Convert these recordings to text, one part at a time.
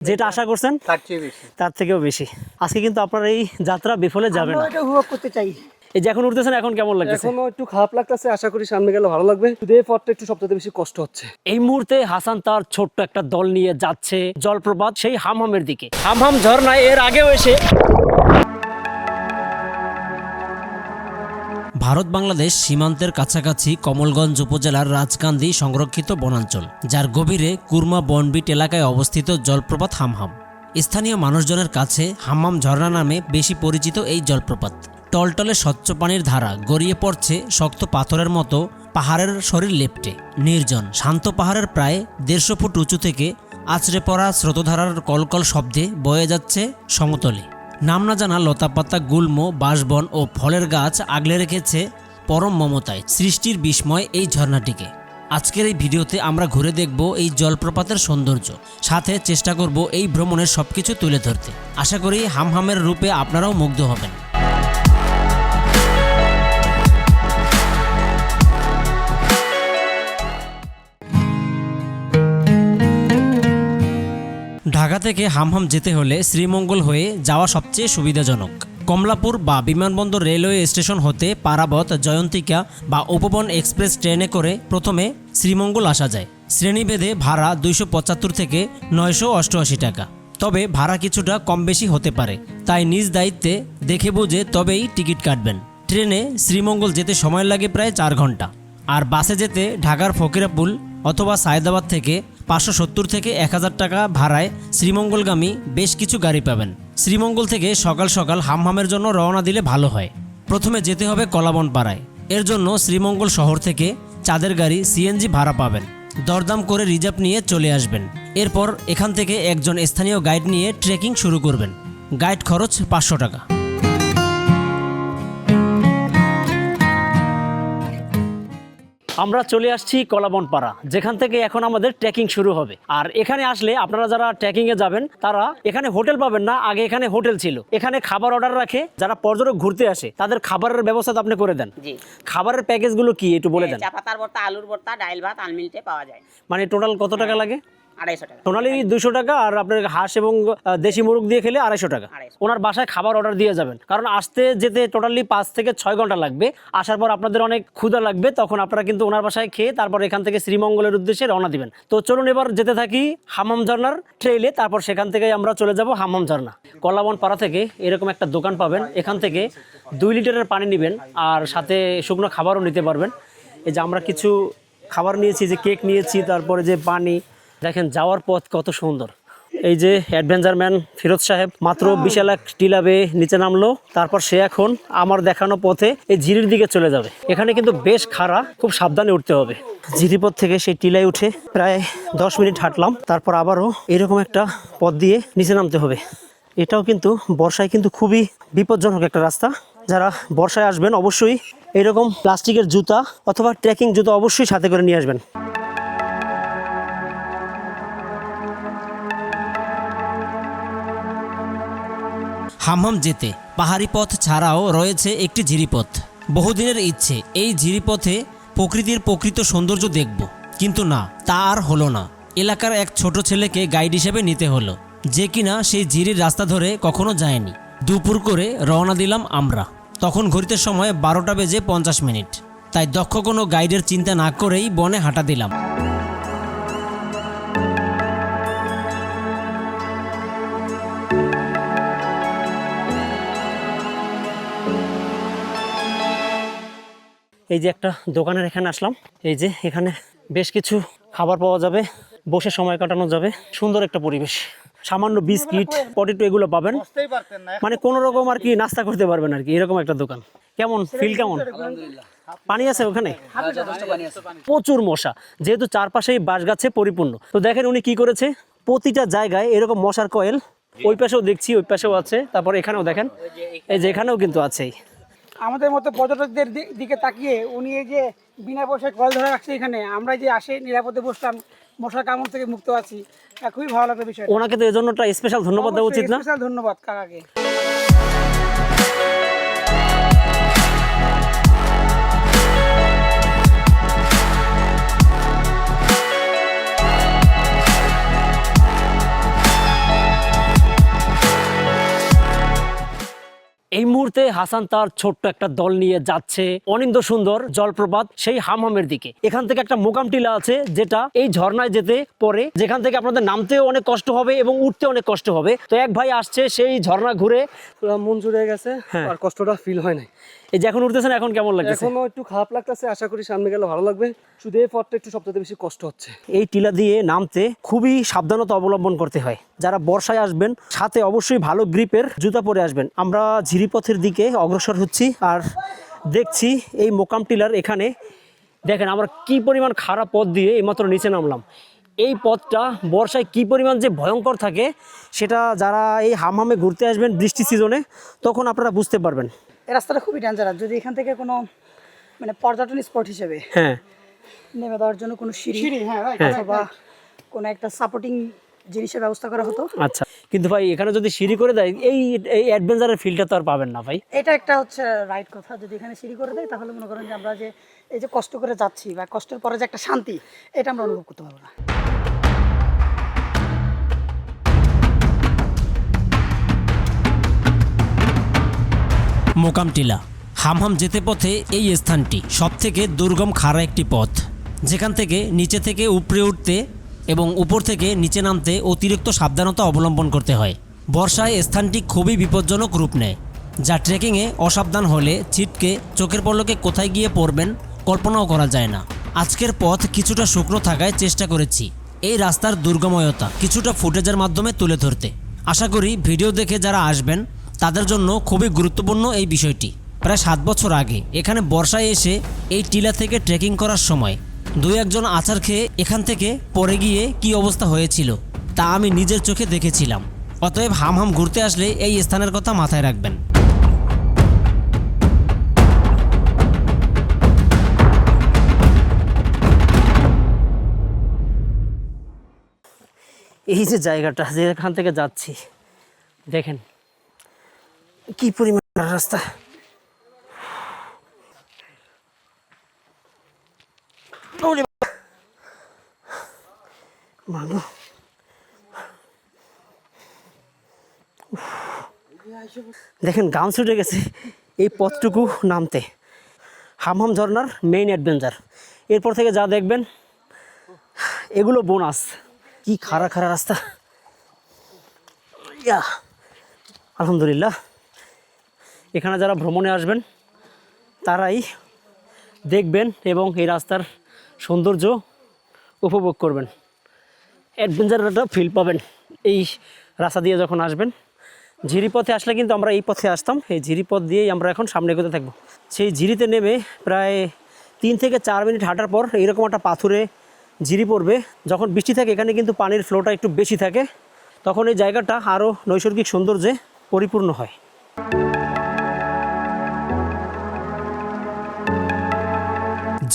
যেটা আশা করছেন তার চেয়ে বেশি। তার থেকেও বেশি। আজকে কিন্তু আপনার এই যাত্রা বিফলে যাবে না। উপভোগ করতে চাই। এই যে এখন উঠতেছেন এখন কেমন লাগছে এখন একটু খারাপ লাগতেছে আশা করি সামনে গেলে ভালো লাগবে। এই পথটা একটু সবচেয়ে বেশি কষ্ট হচ্ছে। এই মুহূর্তে হাসান তার ছোট্ট একটা দল নিয়ে যাচ্ছে জলপ্রপাত সেই হামহামের দিকে। হামহাম ঝর্ণায় এর আগেও এসে ভারত বাংলাদেশ সীমান্তের কাছাকাছি কমলগঞ্জ উপজেলার রাজকান্দি সংরক্ষিত বনাঞ্চল, যার গভীরে কুরমা বনবিট এলাকায় অবস্থিত জলপ্রপাত হামহাম। স্থানীয় মানুষজনের কাছে হাম্মাম ঝর্ণা নামে বেশি পরিচিত এই জলপ্রপাত। টলটলে স্বচ্ছ পানির ধারা গড়িয়ে পড়ছে শক্ত পাথরের মতো পাহাড়ের শরীর লেপটে। নির্জন, শান্ত পাহাড়ের প্রায় দেড়শো ফুট উঁচু থেকে আছড়ে পড়া স্রোতধারার কলকল শব্দে বয়ে যাচ্ছে সমতলে। নাম না জানা লতাপাতা, গুল্ম, বাঁশবন ও ফলের গাছ আগলে রেখেছে পরম মমতায় সৃষ্টির বিস্ময় এই ঝর্ণাটিকে। আজকের এই ভিডিওতে আমরা ঘুরে দেখব এই জলপ্রপাতের সৌন্দর্য। সাথে চেষ্টা করব এই ভ্রমণের সবকিছু তুলে ধরতে। আশা করি হামহামের রূপে আপনারাও মুগ্ধ হবেন। থেকে হামহাম যেতে হলে শ্রীমঙ্গল হয়ে যাওয়া সবচেয়ে সুবিধাজনক। কমলাপুর বা বিমানবন্দর রেলওয়ে স্টেশন হতে পারাবত, জয়ন্তিকা বা উপবন এক্সপ্রেস ট্রেনে করে প্রথমে শ্রীমঙ্গল আসা যায়। শ্রেণীভেদে ভাড়া দুইশো পঁচাত্তর থেকে নয়শো অষ্টআশি টাকা। তবে ভাড়া কিছুটা কম বেশি হতে পারে। তাই নিজ দায়িত্বে দেখে বুঝে তবেই টিকিট কাটবেন। ট্রেনে শ্রীমঙ্গল যেতে সময় লাগে প্রায় চার ঘণ্টা। আর বাসে যেতে ঢাকার ফকিরাপুল অথবা সায়দাবাদ থেকে পাঁচশো সত্তর থেকে এক হাজার টাকা ভাড়ায় শ্রীমঙ্গলগামী বেশ কিছু গাড়ি পাবেন। শ্রীমঙ্গল থেকে সকাল সকাল হামহামের জন্য রওনা দিলে ভালো হয়। প্রথমে যেতে হবে কলাবন পাড়ায় এর জন্য শ্রীমঙ্গল শহর থেকে চাঁদের গাড়ি সিএনজি ভাড়া পাবেন। দরদাম করে রিজার্ভ নিয়ে চলে আসবেন। এরপর এখান থেকে একজন স্থানীয় গাইড নিয়ে ট্রেকিং শুরু করবেন। গাইড খরচ পাঁচশো টাকা। আমরা চলে আসছি কলাবনপাড়া যেখান থেকে এখন আমাদের ট্রেকিং শুরু হবে। আর এখানে আসলে আপনারা যারা ট্রেকিং এ যাবেন তারা এখানে হোটেল পাবেন না আগে এখানে হোটেল ছিল। এখানে খাবার অর্ডার রাখে যারা পর্যটক ঘুরতে আসে তাদের খাবারের ব্যবস্থা আপনি করে দেন। খাবারের প্যাকেজগুলো কি একটু বলে দেন। চাপাতার ভর্তা আলুর ভর্তা ডাইল ভাত আনলিমিটেড পাওয়া যায়। মানে টোটাল কত টাকা লাগে? আড়াইশো টাকা। টোটালি দুশো টাকা আর আপনার হাঁস এবং দেশি মুরগ দিয়ে খেলে আড়াইশো টাকা। ওনার বাসায় খাবার অর্ডার দিয়ে যাবেন। কারণ আসতে যেতে টোটালি পাঁচ থেকে ছয় ঘণ্টা লাগবে। আসার পর আপনাদের অনেক ক্ষুধা লাগবে তখন আপনারা কিন্তু ওনার বাসায় খেয়ে তারপর এখান থেকে শ্রীমঙ্গলের উদ্দেশ্যে রওনা দিবেন। তো চলুন এবার যেতে থাকি হামাম ঝর্ণার ট্রেইলে তারপর সেখান থেকে আমরা চলে যাব হামাম ঝর্ণা। কলাবন পাড়া থেকে এরকম একটা দোকান পাবেন। এখান থেকে দুই লিটারের পানি নেবেন আর সাথে শুকনো খাবারও নিতে পারবেন। এই যে আমরা কিছু খাবার নিয়েছি যে কেক নিয়েছি তারপরে যে পানি দেখেন যাওয়ার পথ কত সুন্দর। এই যে অ্যাডভেঞ্চার ম্যান ফিরোজ সাহেব মাত্র বিশাল এক টিলা টিলাবে নিচে নামলো তারপর সে এখন আমার দেখানো পথে এই ঝিরির দিকে চলে যাবে। এখানে কিন্তু বেশ খাড়া খুব সাবধানে উঠতে হবে। ঝিরিপথ থেকে সেই টিলায় উঠে প্রায় দশ মিনিট হাঁটলাম তারপর আবারও এরকম একটা পথ দিয়ে নিচে নামতে হবে। এটাও কিন্তু বর্ষায় কিন্তু খুবই বিপজ্জনক একটা রাস্তা। যারা বর্ষায় আসবেন অবশ্যই এরকম প্লাস্টিকের জুতা অথবা ট্রেকিং জুতা অবশ্যই সাথে করে নিয়ে আসবেন। হামহাম যেতে। পাহাড়ি পথ ছাড়াও রয়েছে একটি ঝিরিপথ। বহুদিনের ইচ্ছে, এই ঝিরিপথে প্রকৃতির প্রকৃত সৌন্দর্য দেখব। কিন্তু না, তা আর হলো না। এলাকার এক ছোট ছেলেকে গাইড হিসেবে নিতে হলো। যে কিনা সেই ঝিরির রাস্তা ধরে কখনো যায়নি। দুপুর করে রওনা দিলাম আমরা। তখন ঘড়িতে সময় বারোটা বেজে পঞ্চাশ মিনিট। তাই দক্ষ কোনো গাইডের চিন্তা না করেই বনে হাঁটা দিলাম। এই যে একটা দোকানের এখানে আসলাম। এই যে এখানে বেশ কিছু খাবার পাওয়া যাবে বসে সময় কাটানো যাবে। সুন্দর একটা পরিবেশ। সামান্য বিস্কিট পটেটো এগুলো পাবেন। মানে কোনো রকম আর কি নাস্তা করতে পারবেন আর কি এরকম একটা দোকান। কেমন? ফিল কেমন? পানি আছে ওখানে? প্রচুর মশা। যেহেতু চারপাশেই বাঁশ গাছে পরিপূর্ণ। তো দেখেন উনি কি করেছে? প্রতিটা জায়গায় এরকম মশার কয়েল ওই পাশেও দেখছি ওই পাশেও আছে। তারপর এখানেও দেখেন এই যে এখানেও কিন্তু আছেই। আমাদের মতো পর্যটকদের দিকে তাকিয়ে উনি এই যে বিনা পয়সায় কল ধরে রাখছে এখানে আমরা যে আসে নিরাপদে বসলাম মশার কামড় থেকে মুক্ত আছি খুবই ভালো লাগল বিষয় ওনাকে তো এই একটা স্পেশাল ধন্যবাদ দেওয়া উচিত না? স্পেশাল ধন্যবাদ কাকাকে। মুহূর্তে হাসান তার ছোট্ট একটা দল নিয়ে যাচ্ছে অনিন্দ সুন্দর জলপ্রপাত সেই হামহামের দিকে। এখান থেকে একটা মোকাম টিলা আছে যেটা এই ঝর্ণায় যেতে পরে যেখান থেকে আপনাদের নামতেও অনেক কষ্ট হবে এবং উঠতে অনেক কষ্ট হবে। তো এক ভাই আসছে সেই ঝর্ণা ঘুরে মন জুড়ে গেছে হ্যাঁ। আর কষ্টটা ফিল হয় নাই। এই যে এখন উঠতেছেন এখন কেমন লাগছে এখনও একটু খারাপ লাগতেছে আশা করি সামনে গেলে ভালো লাগবে। শুধু এই পথটা একটু সবচেয়ে বেশি কষ্ট হচ্ছে। এই টিলা দিয়ে নামতে খুবই সাবধানতা অবলম্বন করতে হয়। যারা বর্ষায় আসবেন সাথে অবশ্যই ভালো গ্রিপের জুতা পরে আসবেন। আমরা ঝিরিপথের দিকে অগ্রসর হচ্ছি আর দেখছি এই মোকাম টিলার এখানে। দেখেন আমরা কি পরিমাণ খারাপ পথ দিয়ে এইমাত্র নিচে নামলাম। এই পথটা বর্ষায় কি পরিমাণ যে ভয়ঙ্কর থাকে সেটা যারা এই হামহামে ঘুরতে আসবেন বৃষ্টি সিজনে তখন আপনারা বুঝতে পারবেন। এই রাস্তাটা খুবই ডেঞ্জারাস যদি এখান থেকে কোনো মানে পর্যটন স্পট হিসেবে হ্যাঁ। নেমে দেওয়ার জন্য কোনো সিঁড়ি হ্যাঁ অথবা কোনো একটা সাপোর্টিং জিনিসের ব্যবস্থা করা হতো। আচ্ছা কিন্তু ভাই এখানে যদি সিঁড়ি করে দেয় এই এই অ্যাডভেঞ্চারের ফিলটা তো আর পাবেন না ভাই। এটা একটা হচ্ছে রাইট কথা। যদি এখানে সিঁড়ি করে দেয় তাহলে মনে করেন যে আমরা যে এই যে কষ্ট করে যাচ্ছি বা কষ্টের পরে যে একটা শান্তি এটা আমরা অনুভব করতে পারব না। মোকাম টিলা হামহাম যেতে পথে এই স্থানটি সবথেকে দুর্গম খাড়া একটি পথ। যেখান থেকে নিচে থেকে উপরে উঠতে এবং উপর থেকে নিচে নামতে অতিরিক্ত সাবধানতা অবলম্বন করতে হয়। বর্ষায় স্থানটি খুবই বিপজ্জনক রূপ নেয়, যা ট্রেকিংয়ে অসাবধান হলে ছিটকে চোখের পলকে কোথায় গিয়ে পড়বেন কল্পনাও করা যায় না। আজকের পথ কিছুটা শুকনো থাকায় চেষ্টা করেছি এই রাস্তার দুর্গময়তা কিছুটা ফুটেজের মাধ্যমে তুলে ধরতে। আশা করি ভিডিও দেখে যারা আসবেন তাদের জন্য খুবই গুরুত্বপূর্ণ এই বিষয়টি। প্রায় সাত বছর আগে, এখানে বর্ষায় এসে এই টিলা থেকে ট্রেকিং করার সময় দুই একজন আচার খেয়ে এখান থেকে পড়ে গিয়ে কি অবস্থা হয়েছিল, তা আমি নিজের চোখে দেখেছিলাম। অতএব হাম হাম ঘুরতে আসলে এই স্থানের কথা মাথায় রাখবেন। এই যে জায়গাটা, যেখান থেকে যাচ্ছি, দেখেন। কি পরিমাণ রাস্তা। দেখেন গাম ছুটে গেছে এই পথটুকু নামতে। হামহাম ঝর্নার মেইন অ্যাডভেঞ্চার এরপর থেকে যা দেখবেন, এগুলো বোনাস কি খাড়া খাড়া রাস্তা। ইয়া, আলহামদুলিল্লাহ। এখানে যারা ভ্রমণে আসবেন, তারাই দেখবেন এবং এই রাস্তার সৌন্দর্য উপভোগ করবেন। অ্যাডভেঞ্চার একটা ফিল পাবেন। এই রাস্তা দিয়ে যখন আসবেন, ঝিরিপথে আসলে কিন্তু আমরা এই পথে আসতাম। এই ঝিরিপথ দিয়েই আমরা এখন সামনে এগোতে থাকব। সেই ঝিরিতে নেমে প্রায় তিন থেকে চার মিনিট হাঁটার পর এইরকম একটা পাথুরে ঝিরি পড়বে। যখন বৃষ্টি থাকে, এখানে কিন্তু পানির ফ্লোটা একটু বেশি থাকে। তখন এই জায়গাটা আরও নৈসর্গিক সৌন্দর্যে পরিপূর্ণ হয়।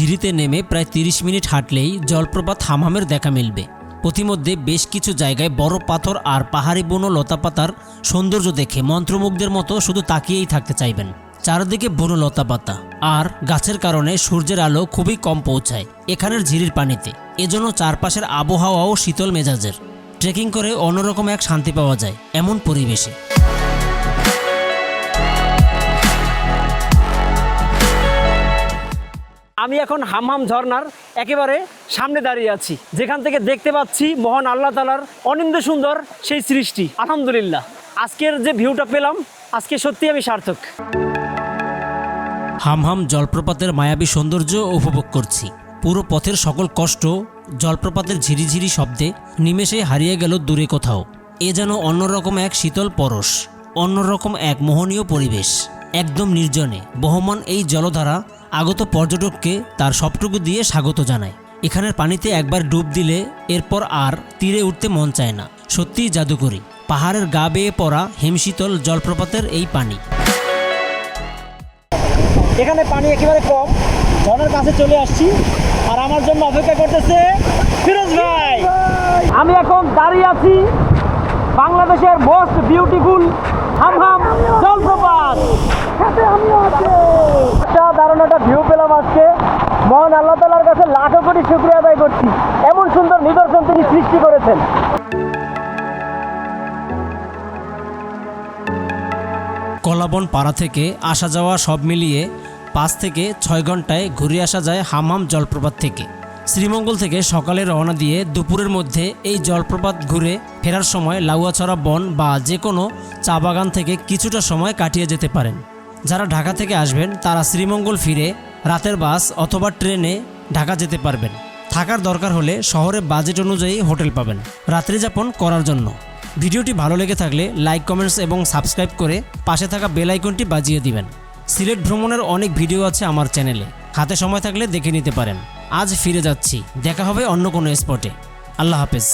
ঝিরিতে নেমে প্রায় তিরিশ মিনিট হাঁটলেই জলপ্রপাত হামহামের দেখা মিলবে। পথিমধ্যে বেশ কিছু জায়গায় বড় পাথর আর পাহাড়ি বন লতাপাতার সৌন্দর্য দেখে মন্ত্রমুগ্ধের মতো শুধু তাকিয়েই থাকতে চাইবেন। চারদিকে বন লতাপাতা আর গাছের কারণে সূর্যের আলো খুবই কম পৌঁছায় এখানের ঝিরির পানিতে। এজন্য চারপাশের আবহাওয়াও শীতল মেজাজের। ট্রেকিং করে অন্যরকম এক শান্তি পাওয়া যায় এমন পরিবেশে। আমি এখন হামহাম ঝর্নার একেবারে সামনে দাঁড়িয়ে আছি। যেখান থেকে দেখতে পাচ্ছি মহান আল্লাহ তালার অনিন্দ সুন্দর সেই সৃষ্টি। আলহামদুলিল্লাহ। আজকের যে ভিউটা পেলাম, আজকে সত্যি আমি সার্থক। হামহাম জলপ্রপাতের মায়াবী সৌন্দর্য উপভোগ করছি। পুরো পথের সকল কষ্ট, জলপ্রপাতের ঝিরিঝিরি শব্দে নিমেষে হারিয়ে গেল দূরে কোথাও। এ যেন অন্যরকম এক শীতল পরশ, অন্যরকম এক মোহনীয় পরিবেশ। একদম নির্জনে। বহমান এই জলধারা আগত পর্যটককে তার সবটুকু দিয়ে স্বাগত জানায়। এখানের পানিতে একবার ডুব দিলে এরপর আর তীরে উঠতে মন চায় না। সত্যিই জাদুকরি। পাহাড়ের গা বেয়ে পড়া হিমশীতল জলপ্রপাতের এই পানি। এখানে পানি একেবারে কম। ঝর্নার কাছে চলে আসছি। আর আমার জন্য অপেক্ষা করতেছে ফিরোজ ভাই। আমি এখন দাঁড়িয়ে আছি বাংলাদেশের মোস্ট বিউটিফুল হামহাম জলপ্রপাত। সাথে আমিও আছি। দারুণ একটা ভিউ পেলাম আজকে। মহান আল্লাহ তালার কাছে লাখো কোটি শুক্রিয়া আদায় করছি। এমন সুন্দর নিদর্শন তিনি সৃষ্টি করেছেন। কলাবন পাড়া থেকে আসা যাওয়া সব মিলিয়ে পাঁচ থেকে ছয় ঘন্টায় ঘুরে আসা যায় হামাম জলপ্রপাত থেকে। শ্রীমঙ্গল থেকে সকালে রওনা দিয়ে দুপুরের মধ্যে এই জলপ্রপাত ঘুরে ফেরার সময় লাউয়াছড়া বন বা যে কোনো চা বাগান থেকে কিছুটা সময় কাটিয়ে যেতে পারেন। যারা ঢাকা থেকে আসবেন, তারা শ্রীমঙ্গল ফিরে রাতের বাস অথবা ট্রেনে ঢাকা যেতে পারবেন। থাকার দরকার হলে শহরে বাজেট অনুযায়ী হোটেল পাবেন। রাত্রিযাপন করার জন্য। ভিডিওটি ভালো লেগে থাকলে লাইক, কমেন্টস এবং সাবস্ক্রাইব করে পাশে থাকা বেল আইকনটি বাজিয়ে দিবেন। সিলেট ভ্রমণের অনেক ভিডিও আছে আমার চ্যানেলে। হাতে সময় থাকলে দেখে নিতে পারেন। আজ ফিরে যাচ্ছি। দেখা হবে অন্য কোনো স্পটে আল্লাহ হাফেজ।